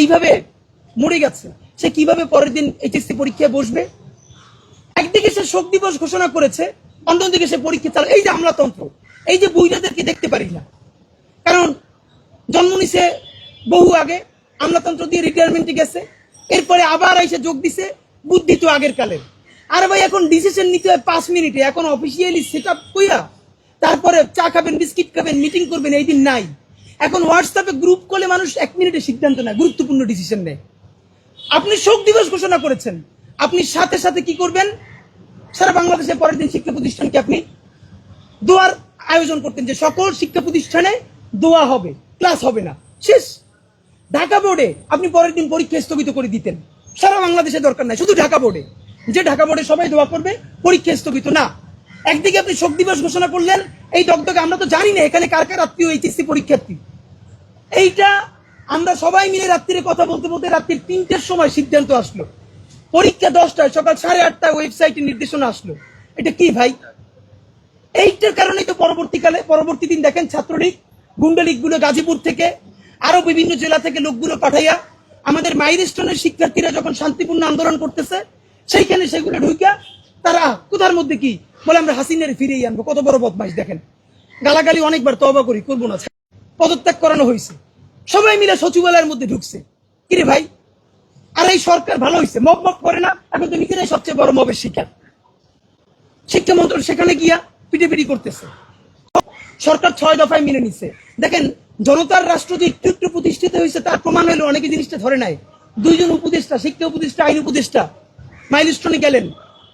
এইভাবে মরে গেছে। সে কীভাবে পরের দিন এইচএসসি পরীক্ষায় বসবে? একদিকে সে শোক দিবস ঘোষণা করেছে, অন্যদিকে সে পরীক্ষা চালা এই যে আমলাতন্ত্র এই যে বইরাদেরকে দেখতে পারি না। কারণ জন্ম নিছে বহু আগে আমলাতন্ত্র দিয়ে রিটায়ারমেন্টে গেছে, এরপরে আবার এসে যোগ দিছে বুদ্ধি তো আগের কালের আর ভাই, এখন ডিসিশন নিতে হয় পাঁচ মিনিটে, এখন অফিসিয়ালি সেট আপ কইয়া তারপরে চা খাবেন, বিস্কিট খাবেন মিটিং করবেন, এই দিন নাই। এখন হোয়াটসঅ্যাপে গ্রুপ কলে মানুষ এক মিনিটে সিদ্ধান্ত নেয়, গুরুত্বপূর্ণ ডিসিশন নেয়। আপনি শোক দিবস ঘোষণা করেছেন। আপনি সাথে সাথে কি করবেন? সারা বাংলাদেশে পরের দিন শিক্ষা প্রতিষ্ঠানকে আপনি দোয়ার আয়োজন করতেন যে সকল শিক্ষা প্রতিষ্ঠানে দোয়া হবে ক্লাস হবে না। শেষ। ঢাকা বোর্ডে আপনি পরের দিন পরীক্ষা স্থগিত করে দিতেন। সারা বাংলাদেশে দরকার নাই, শুধু ঢাকা বোর্ডে যে ঢাকা বোর্ডে সবাই দোয়া করবে, পরীক্ষা স্থগিত না। একদিকে আপনি শোক দিবস ঘোষণা করলেন এই দগদগে আমরা তো জানি না এখানে কার কার আত্মীয়, এইচএসসি পরীক্ষার্থী। এইটা আমরা সবাই মিলে রাত্রিরে কথা বলতে বলতে রাত্রির তিনটের সময় সিদ্ধান্ত আসলো। পরীক্ষা দশটায়, সকাল সাড়ে আটটায় ওয়েবসাইটে নির্দেশনা আসলো। এটা কি ভাই? এইটার কারণেই তো পরবর্তীকালে, পরবর্তী দিন দেখেন ছাত্রলীগ গুন্ডালীগগুলো গাজীপুর থেকে আরও বিভিন্ন জেলা থেকে লোকগুলো পাঠাইয়া, আমাদের মাইলস্টোনের শিক্ষার্থীরা যখন শান্তিপূর্ণ আন্দোলন করতেছে, সেইখানে সেগুলো ঢুকিয়া তারা কোথার মধ্যে কি? বলে আমরা হাসিনের ফিরিয়ে আনব, কত বড় বদমাইশ দেখেন। গালাগালি অনেকবার তবা করি, করব না। পদত্যাগ করানো হয়েছে। সবাই মিলে সচিবালয়ের মধ্যে ঢুকছে। কিরে ভাই, আর এই সরকার ভালো হয়েছে? মব মব করে না? এখন তো নিজেরাই সবচেয়ে বড় মবের শিকার। শিক্ষা মন্ত্রক সেখানে গিয়া পিটিপিটি করতেছে। সরকার ছয় দফায় মেনে নিচ্ছে দেখেন, জনতার রাষ্ট্র যে একটু একটু প্রতিষ্ঠিত হয়েছে, তার প্রমাণ হলো অনেকে জিনিসটা ধরে নাই। দুইজন উপদেষ্টা, শিক্ষা উপদেষ্টা, আইন উপদেষ্টা, মাইলস্টোনে গেলেন।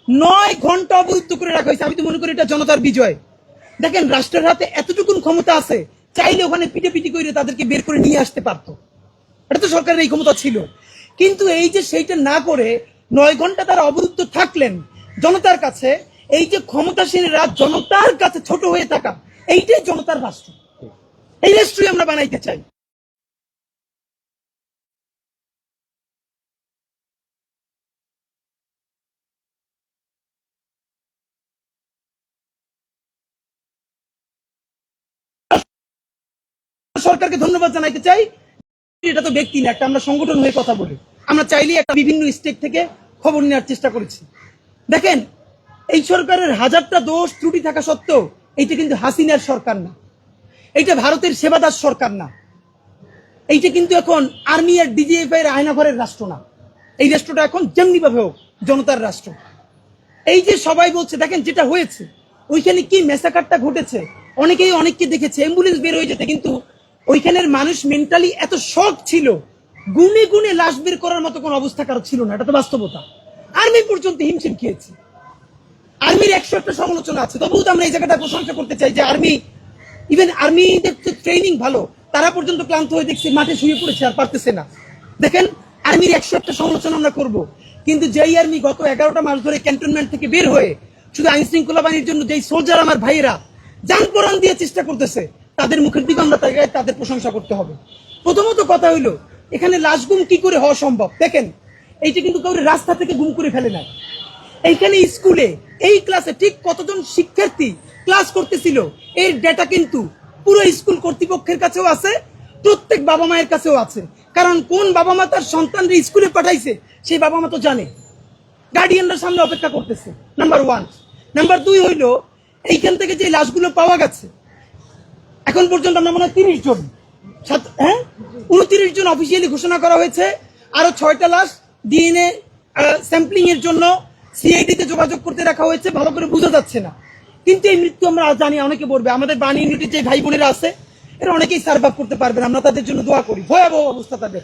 নয় ঘণ্টা অবরুদ্ধ করে রাখা হয়েছে। আমি তো মনে করি এটা জনতার বিজয়। দেখেন, রাষ্ট্রের হাতে এতটুকুন ক্ষমতা আছে, চাইলে ওখানে পিটে পিটি করে তাদেরকে বের করে নিয়ে আসতে পারতো। এটা তো সরকারের এই ক্ষমতা ছিল। কিন্তু এই যে সেইটা না করে নয় ঘণ্টা তারা অবরুদ্ধ থাকলেন জনতার কাছে, এই যে ক্ষমতাসীনরা জনতার কাছে ছোট হয়ে থাকা, এইটাই জনতার রাষ্ট্র। এই রাষ্ট্রই আমরা বানাইতে চাই। সরকারকে ধন্যবাদ জানাইতে চাই। এটা তো ব্যক্তি না, একটা আমরা সংগঠন হয়ে কথা বলি। আমরা চাইলেই একটা বিভিন্ন স্টেট থেকে খবর নেওয়ার চেষ্টা করেছি। দেখেন, এই সরকারের হাজারটা দোষ ত্রুটি থাকা সত্ত্বেও এইটা কিন্তু হাসিনার সরকার না। এইটা ভারতের সেবাদাস সরকার না। এইটা কিন্তু এখন আর্মি আর ডিজিএফ এর আয়নাঘরের রাষ্ট্র না। এই রাষ্ট্রটা এখন যেমনি ভাবে হোক, জনতার রাষ্ট্র। এই যে সবাই বলছে, দেখেন যেটা হয়েছে, ওইখানে কি মেসাকারটা ঘটেছে, অনেকেই অনেককে দেখেছে অ্যাম্বুলেন্স বের হয়ে যেতে, কিন্তু ওইখানের মানুষ মেন্টালি এত শখ ছিল। গুনে গুনে লাশ বের করার মতো কোনো অবস্থা কারও ছিল না, এটা তো বাস্তবতা। আর্মি পর্যন্ত হিমশিম খেয়েছে। আর্মির একশো একটা সমালোচনা আছে। তবুও তো আমরা এই জায়গাটা প্রশংসা করতে চাই যে আর্মি ইভেন আর্মিদের ট্রেনিং ভালো, তারা পর্যন্ত ক্লান্ত হয়ে দেখছি, মাঠে শুয়ে পড়েছে, আর পারতেছে না। দেখেন আর্মির একশো একটা সমালোচনা আমরা করব। কিন্তু যেই আর্মি গত এগারোটা মাস ধরে ক্যান্টনমেন্ট থেকে বের হয়ে, শুধু আইন শৃঙ্খলা বাহিনীর জন্য যেই সোলজার আমার ভাইয়েরা যান পরান দিয়ে চেষ্টা করতেছে তাদের মুখের দিকে আমরা তাই তাদের প্রশংসা করতে হবে। প্রথমত কথা হইল, এখানে লাশ গুম কি করে হওয়া সম্ভব? দেখেন, এইটা কিন্তু কাউরে রাস্তা থেকে গুম করে ফেলে নাই। এইখানে স্কুলে, এই ক্লাসে ঠিক কতজন শিক্ষার্থী ক্লাস করতেছিল, এর ডেটা কিন্তু পুরো স্কুল কর্তৃপক্ষের কাছেও আছে, প্রত্যেক বাবা মায়ের কাছেও আছে। কারণ কোন বাবা মা তার সন্তানরা স্কুলে পাঠাইছে, সেই বাবা মা তো জানে। গার্ডিয়ানরা সামনে অপেক্ষা করতেছে নাম্বার ওয়ান নাম্বার দুই হইল, এইখান থেকে যে লাশগুলো পাওয়া গেছে এখন পর্যন্ত আমরা মনে হয় তিরিশ জন। হ্যাঁ? উনত্রিশ জন অফিসিয়ালি ঘোষণা করা হয়েছে। আরও ছয়টা লাশ ডিএনএ স্যাম্পলিং এর জন্য সিআইডি তে যোগাযোগ করতে রাখা হয়েছে। ভালো করে বোঝা যাচ্ছে না। কিন্তু এই মৃত্যু আমরা জানি, অনেকে বলবে। আমাদের বাণী ইউনিটির যে ভাই বোনেরা আছে, এরা অনেকেই সার্ভাইভ করতে পারবেন আমরা তাদের জন্য দোয়া করি। ভয়াবহ অবস্থা তাদের।